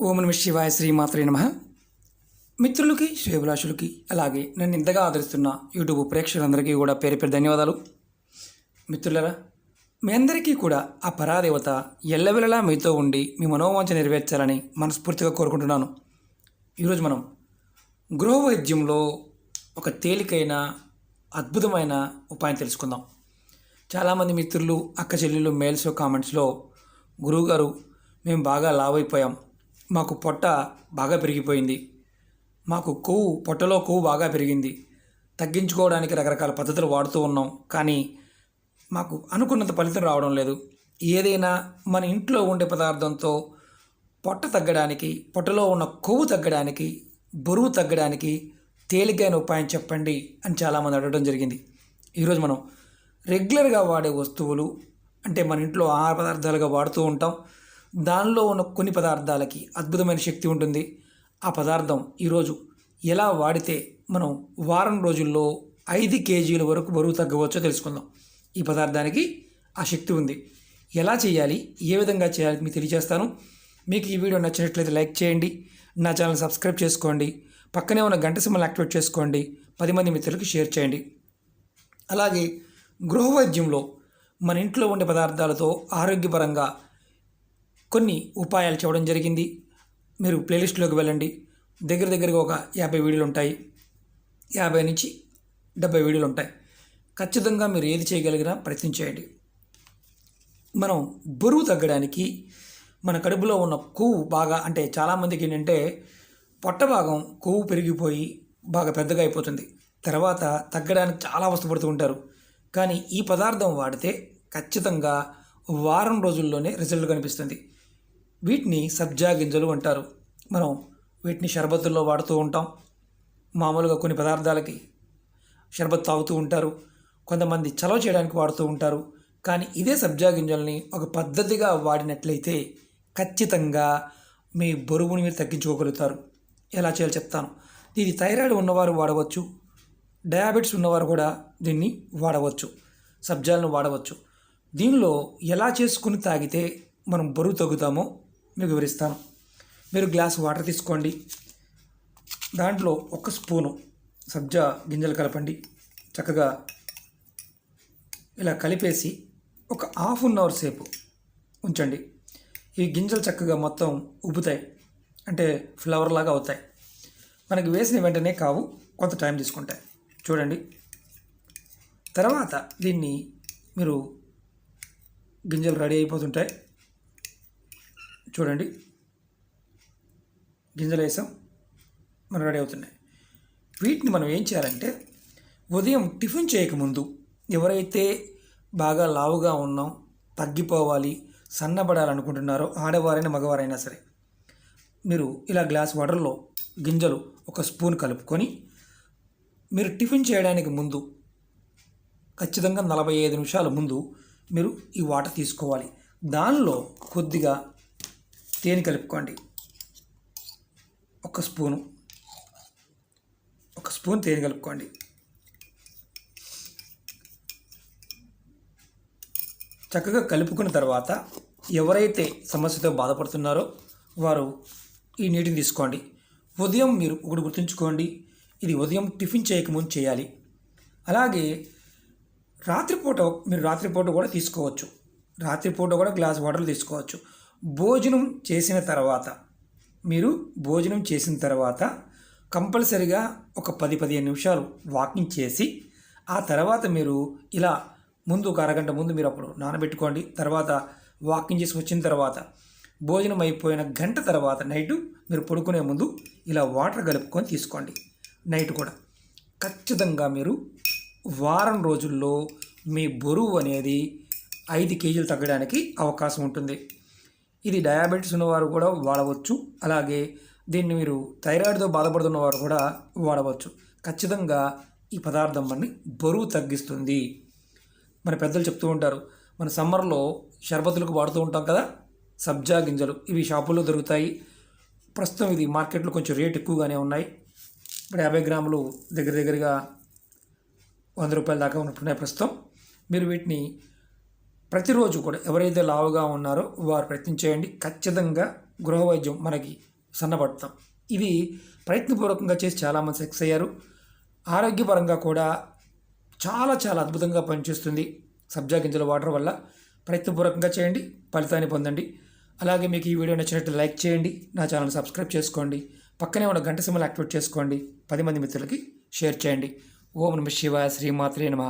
ఓం నమ శివాయ శ్రీమాత్రే నమ. మిత్రులకి శ్రేభిలాషులకి అలాగే నన్ను ఇంతగా ఆదరిస్తున్న యూట్యూబ్ ప్రేక్షకులందరికీ కూడా పేరు పేరు ధన్యవాదాలు. మిత్రులరా మీ అందరికీ కూడా ఆ పరాదేవత ఎల్లవెల్లలా మీతో ఉండి మీ మనోవాంఛ నెరవేర్చాలని మనస్ఫూర్తిగా కోరుకుంటున్నాను. ఈరోజు మనం గృహ వైద్యంలో ఒక తేలికైన అద్భుతమైన ఉపాయం తెలుసుకుందాం. చాలామంది మిత్రులు అక్క చెల్లెళ్ళు మెయిల్స్ కామెంట్స్లో గురువుగారు మేము బాగా లావ్ అయిపోయాం మాకు పొట్ట బాగా పెరిగిపోయింది. మాకు కొవ్వు పొట్టలో కొవ్వు బాగా పెరిగింది. తగ్గించుకోవడానికి రకరకాల పద్ధతులు వాడుతూ ఉన్నాం. కానీ మాకు అనుకున్నంత ఫలితం రావడం లేదు. ఏదైనా మన ఇంట్లో ఉండే పదార్థంతో పొట్ట తగ్గడానికి పొట్టలో ఉన్న కొవ్వు తగ్గడానికి బరువు తగ్గడానికి తేలికైన ఉపాయం చెప్పండి అని చాలామంది అడగడం జరిగింది. ఈరోజు మనం రెగ్యులర్గా వాడే వస్తువులు అంటే మన ఇంట్లో ఆహార పదార్థాలుగా వాడుతూ ఉంటాం. దానిలో ఉన్న కొన్ని పదార్థాలకి అద్భుతమైన శక్తి ఉంటుంది. ఆ పదార్థం ఈరోజు ఎలా వాడితే మనం వారం రోజుల్లో ఐదు కేజీల వరకు బరువు తగ్గవచ్చో తెలుసుకుందాం. ఈ పదార్థానికి ఆ శక్తి ఉంది. ఎలా చేయాలి? ఏ విధంగా చేయాలి? మీకు తెలియజేస్తాను. మీకు ఈ వీడియో నచ్చినట్లయితే లైక్ చేయండి. నా ఛానల్ సబ్స్క్రైబ్ చేసుకోండి. పక్కనే ఉన్న గంట సింబల్ యాక్టివేట్ చేసుకోండి. పది మంది మిత్రులకు షేర్ చేయండి. అలాగే గృహ వైద్యంలో మన ఇంట్లో ఉండే పదార్థాలతో ఆరోగ్యపరంగా కొన్ని ఉపాయాలు చెప్పడం జరిగింది. మీరు ప్లేలిస్ట్లోకి వెళ్ళండి. దగ్గర దగ్గరగా ఒక యాభై వీడియోలు ఉంటాయి. యాభై నుంచి డెబ్బై వీడియోలు ఉంటాయి. ఖచ్చితంగా మీరు ఏది చేయగలిగినా ప్రయత్నం చేయండి. మనం బరువు తగ్గడానికి మన కడుపులో ఉన్న కొవ్వు బాగా అంటే చాలామందికి ఏంటంటే పొట్ట భాగం కొవ్వు పెరిగిపోయి బాగా పెద్దగా అయిపోతుంది. తర్వాత తగ్గడానికి చాలా అవస్థపడుతూ ఉంటారు. కానీ ఈ పదార్థం వాడితే ఖచ్చితంగా వారం రోజుల్లోనే రిజల్ట్ కనిపిస్తుంది. వీటిని సబ్జా గింజలు అంటారు. మనం వీటిని షర్బత్తుల్లో వాడుతూ ఉంటాం. మామూలుగా కొన్ని పదార్థాలకి షర్బత్ తాగుతూ ఉంటారు. కొంతమంది చలవ చేయడానికి వాడుతూ ఉంటారు. కానీ ఇదే సబ్జా గింజల్ని ఒక పద్ధతిగా వాడినట్లయితే ఖచ్చితంగా మీ బరువుని మీరు తగ్గించుకోగలుగుతారు. ఎలా చేయాలో చెప్తాను. ఇది థైరాయిడ్ ఉన్నవారు వాడవచ్చు. డయాబెటిస్ ఉన్నవారు కూడా దీన్ని వాడవచ్చు. సబ్జాలను వాడవచ్చు. దీనిలో ఎలా చేసుకుని తాగితే మనం బరువు తగ్గుతామో మీకు వివరిస్తాను. మీరు గ్లాస్ వాటర్ తీసుకోండి. దాంట్లో ఒక స్పూను సబ్జా గింజలు కలపండి. చక్కగా ఇలా కలిపేసి ఒక హాఫ్ అన్ అవర్ సేపు ఉంచండి. ఈ గింజలు చక్కగా మొత్తం ఉబ్బుతాయి. అంటే ఫ్లవర్ లాగా అవుతాయి. మనకి వేసిన వెంటనే కావు కొంత టైం తీసుకుంటాయి. చూడండి. తర్వాత దీన్ని మీరు గింజలు రెడీ అయిపోతుంటాయి. చూడండి. గింజలు వేసాం. మనం రెడీ అవుతున్నాయి. వీటిని మనం ఏం చేయాలంటే ఉదయం టిఫిన్ చేయకముందు ఎవరైతే బాగా లావుగా ఉన్నాం తగ్గిపోవాలి సన్నబడాలనుకుంటున్నారో ఆడవారైనా మగవారైనా సరే మీరు ఇలా గ్లాస్ వాటర్లో గింజలు ఒక స్పూన్ కలుపుకొని మీరు టిఫిన్ చేయడానికి ముందు ఖచ్చితంగా నలభై ఐదు నిమిషాల ముందు మీరు ఈ వాటర్ తీసుకోవాలి. దానిలో కొద్దిగా తేనె కలుపుకోండి. ఒక స్పూను. ఒక స్పూన్ తేనె కలుపుకోండి. చక్కగా కలుపుకున్న తర్వాత ఎవరైతే సమస్యతో బాధపడుతున్నారో వారు ఈ నీటిని తీసుకోండి. ఉదయం మీరు ఒకటి గుర్తుంచుకోండి. ఇది ఉదయం టిఫిన్ చేయకముందు చేయాలి. అలాగే రాత్రిపూట మీరు రాత్రిపూట కూడా తీసుకోవచ్చు. రాత్రిపూట కూడా గ్లాస్ వాటర్ తీసుకోవచ్చు. భోజనం చేసిన తర్వాత మీరు భోజనం చేసిన తర్వాత కంపల్సరిగా ఒక పది పదిహేను నిమిషాలు వాకింగ్ చేసి ఆ తర్వాత మీరు ఇలా ముందు ఒక అరగంట ముందు మీరు అప్పుడు నానబెట్టుకోండి. తర్వాత వాకింగ్ చేసి వచ్చిన తర్వాత భోజనం అయిపోయిన గంట తర్వాత నైట్ మీరు పడుకునే ముందు ఇలా వాటర్ కలుపుకొని తీసుకోండి. నైట్ కూడా. ఖచ్చితంగా మీరు వారం రోజుల్లో మీ బరువు అనేది ఐదు కేజీలు తగ్గడానికి అవకాశం ఉంటుంది. ఇది డయాబెటీస్ ఉన్నవారు కూడా వాడవచ్చు. అలాగే దీన్ని మీరు థైరాయిడ్తో బాధపడుతున్న వారు కూడా వాడవచ్చు. ఖచ్చితంగా ఈ పదార్థం మనని బరువు తగ్గిస్తుంది. మన పెద్దలు చెప్తూ ఉంటారు మన సమ్మర్లో షర్బతులకు వాడుతూ ఉంటాం కదా సబ్జా గింజలు. ఇవి షాపుల్లో దొరుకుతాయి. ప్రస్తుతం ఇది మార్కెట్లో కొంచెం రేట్ ఎక్కువగానే ఉన్నాయి. ఇప్పుడు యాభై గ్రాములు దగ్గర దగ్గరగా వంద రూపాయల దాకా ఉంటున్నాయి ప్రస్తుతం. మీరు వీటిని ప్రతిరోజు కూడా ఎవరైతే లావుగా ఉన్నారో వారు ప్రయత్నం చేయండి. ఖచ్చితంగా గృహ వైద్యం మనకి సన్నబడతాం. ఇది ప్రయత్నపూర్వకంగా చేసి చాలామంది సక్సెస్ అయ్యారు. ఆరోగ్యపరంగా కూడా చాలా చాలా అద్భుతంగా పనిచేస్తుంది. సబ్జా గింజల వాటర్ వల్ల ప్రయత్నపూర్వకంగా చేయండి ఫలితాన్ని పొందండి. అలాగే మీకు ఈ వీడియో నచ్చినట్టు లైక్ చేయండి నా ఛానల్ సబ్స్క్రైబ్ చేసుకోండి పక్కనే ఉన్న గంట సిమ్మలు యాక్టివేట్ చేసుకోండి పది మంది మిత్రులకి షేర్ చేయండి. ఓం నమ శివ శ్రీమాత్రే నమ.